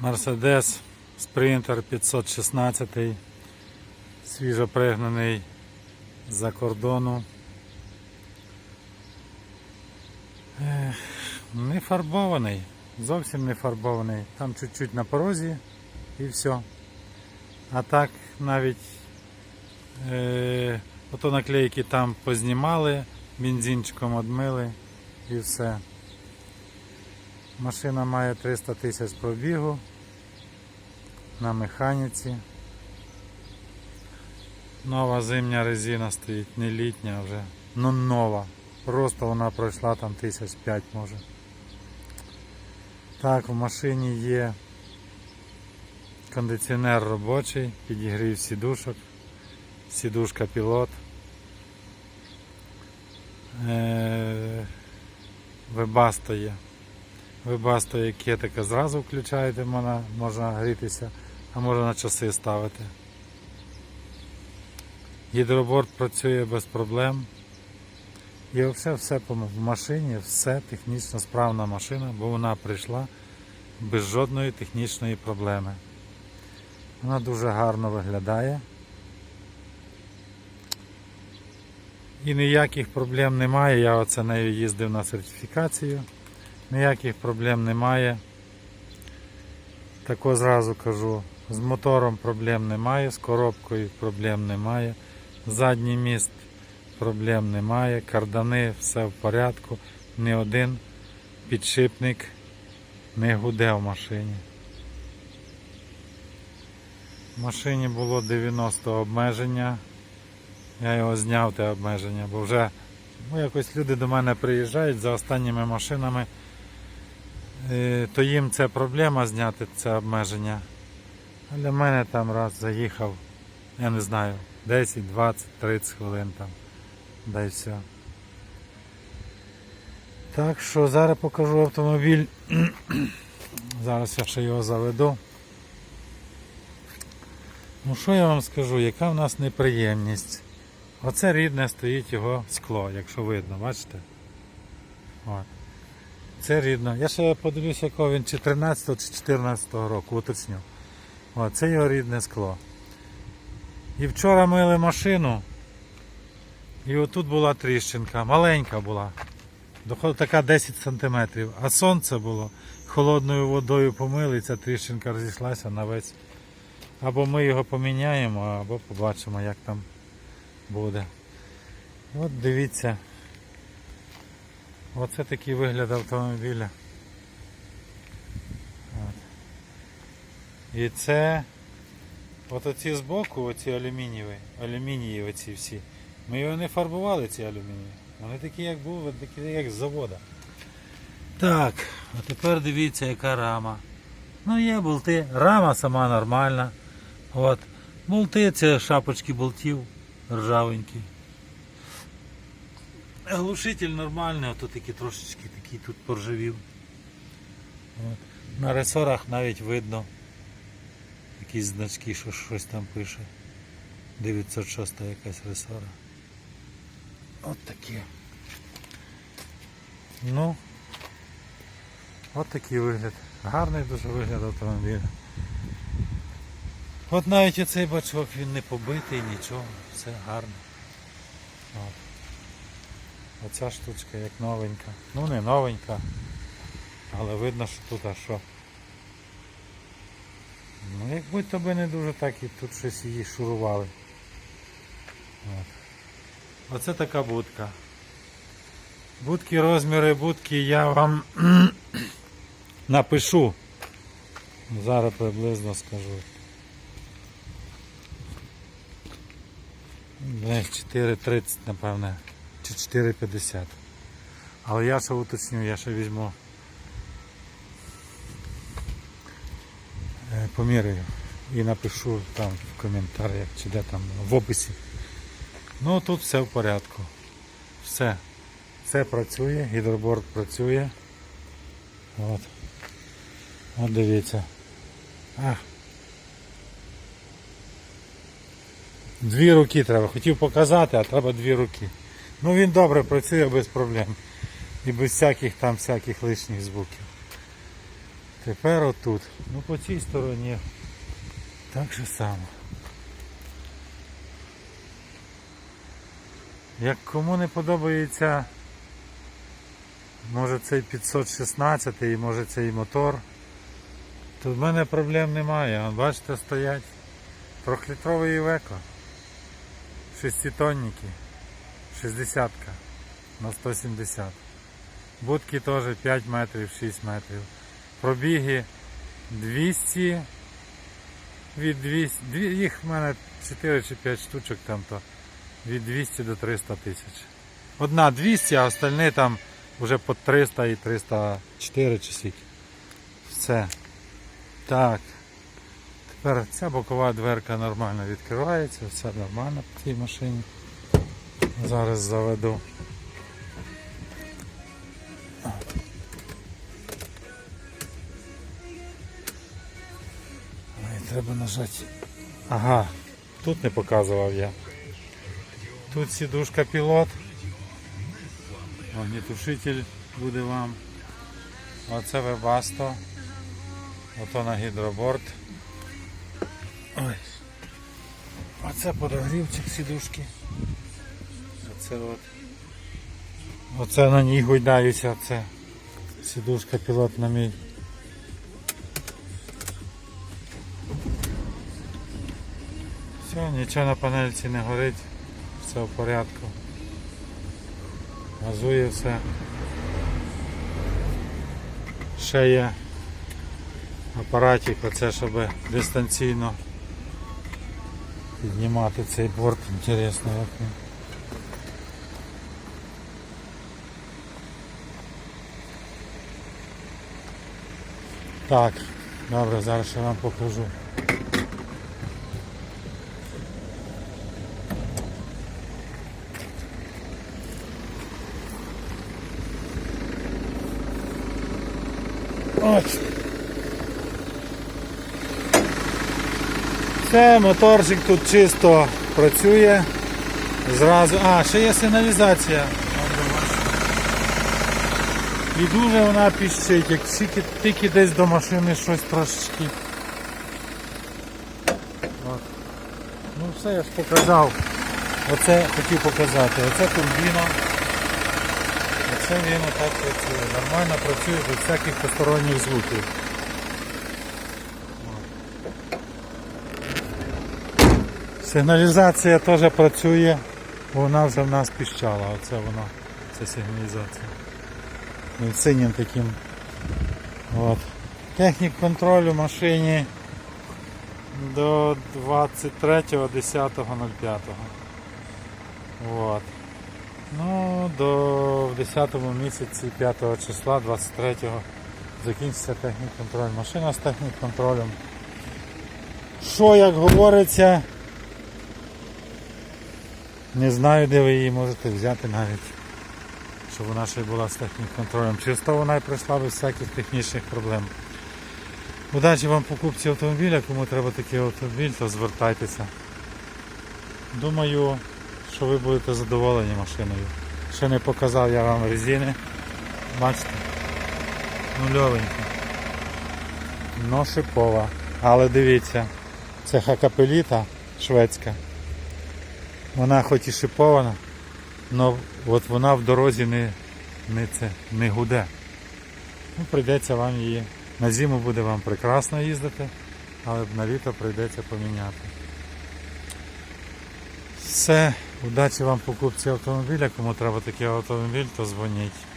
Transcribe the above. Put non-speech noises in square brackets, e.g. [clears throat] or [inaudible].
Мерседес Спринтер 516, свіжо пригнаний за кордону. Не фарбований, зовсім не фарбований. Там чуть-чуть на порозі і все. А так навіть е, ото наклейки там познімали, бензинчиком одмили і все. Машина має 300 тисяч пробігу на механіці. Нова зимня резина стоїть, не літня вже, ну нова. Просто вона пройшла там тисяч п'ять може. Так, в машині є кондиціонер робочий, підігрів сідушок, сідушка пілот. Е, Вебаста є. Вебаста є кетика, зразу включаєте, можна, можна грітися, а можна на часи ставити. Гідроборд працює без проблем. І взагалі все в машині, все технічно справна машина, бо вона прийшла без жодної технічної проблеми. Вона дуже гарно виглядає. І ніяких проблем немає. Я оце нею їздив на сертифікацію. Ніяких проблем немає. Тако зразу кажу, з мотором проблем немає, з коробкою проблем немає. Задній міст проблем немає, кардани, все в порядку. Ні один підшипник не гуде в машині. В машині було 90 обмеження. Я його зняв те обмеження, бо вже ну, якось люди до мене приїжджають за останніми машинами, то їм це проблема зняти це обмеження. А для мене там раз заїхав, я не знаю, 10, 20, 30 хвилин там. Да і все. Так що зараз покажу автомобіль. [clears throat] зараз я ще його заведу. Ну що я вам скажу, яка в нас неприємність. Оце рідне стоїть його скло, якщо видно, бачите? От. Це рідно. Я ще подивлюся, якого він чи 13 чи 14 року, уточню. От, це його рідне скло. І вчора мили машину. І отут була тріщинка, маленька була. Така 10 см. А сонце було. Холодною водою помили, і ця тріщинка розійшлася на весь. Або ми його поміняємо, або побачимо, як там буде. От дивіться. Оце такий вигляд автомобіля. От. І це от оці збоку, оці алюмінієві, алюмінієві оці всі. Ми його не фарбували, ці алюмінієві. Вони такі, як були, такі, як з завода. Так, а тепер дивіться, яка рама. Ну є болти, рама сама нормальна. От. Болти це шапочки болтів ржавенькі. Глушитель нормальний, ото такі трошечки такий тут поржавів. На ресорах навіть видно якісь значки, що щось там пише. 906 якась ресора. От таке. Ну, от такий вигляд. Гарний дуже вигляд автомобіля. От навіть оцей бачок він не побитий, нічого, все гарно. От. Оця штучка як новенька. Ну не новенька, але видно, що тут а що. Ну як будь-то би не дуже так і тут щось її шурували. От. Оце така будка. Будки, розміри будки я вам [clears throat] напишу. Зараз приблизно скажу. Десь 4.30 напевне. Чи 4.50. Але я ще уточню, я ще візьму. е, Поміряю і напишу там в коментарях чи де там в описі. Ну тут все в порядку. Все. Все працює, гідроборд працює. От. От дивіться. Ах. Дві руки треба. Хотів показати, а треба дві руки. Ну він добре працює без проблем. І без всяких там всяких лишніх звуків. Тепер отут. Ну по цій стороні так же само. Як кому не подобається, може цей 516 і може цей мотор, то в мене проблем немає. Бачите, стоять. Трьохлітровий Івеко. Шеститонники. 60 на 170. Будки теж 5 метрів, 6 метрів. Пробіги 200 від 200, їх в мене 4 чи 5 штучок там то від 200 до 300 тисяч. Одна 200, а остальні там вже по 300 і 304 чи скільки. Все. Так. Тепер ця бокова дверка нормально відкривається, все нормально по цій машині. Зараз заведу. Ой, треба нажати. Ага, тут не показував я. Тут сідушка пілот. Огнітушитель буде вам. Оце вебасто. Ото на гідроборд. Ой. Оце подогрівчик сідушки. Оце от. Оце на ній гойдаюся, це сідушка пілот на мій. Все, нічого на панельці не горить, все в порядку. Газує все. Ще є апаратик, оце щоб дистанційно піднімати цей борт, інтересно як він. Так, добре, зараз я вам покажу. Все, моторчик тут чисто працює. Зразу. А, ще є сигналізація. І дуже вона піщить, як тільки, тільки десь до машини щось трошечки. От. Ну все, я ж показав. Оце хотів показати. Оце турбіна. Оце він отак працює. Нормально працює без всяких посторонніх звуків. Сигналізація теж працює, вона вже в нас піщала, оце вона, це сигналізація. Синім таким. От. Технік контролю машині до 23.10.05. От. Ну, до 10 місяці 5 числа 23-го закінчиться технік контроль. Машина з технік контролем. Що, як говориться, не знаю, де ви її можете взяти навіть, щоб вона ще й була з технік контролем. Через то вона і прийшла без всяких технічних проблем. Удачі вам покупці автомобіля, кому треба такий автомобіль, то звертайтеся. Думаю, що ви будете задоволені машиною. Ще не показав я вам резини. Бачите? Нульовенька. Но шипова. Але дивіться, це хакапеліта шведська. Вона хоч і шипована, але от вона в дорозі не, не, це, не гуде. Ну, прийдеться вам її. На зиму буде вам прекрасно їздити, але на літо прийдеться поміняти. Все, удачі вам покупці автомобіля. Кому треба такий автомобіль, то дзвоніть.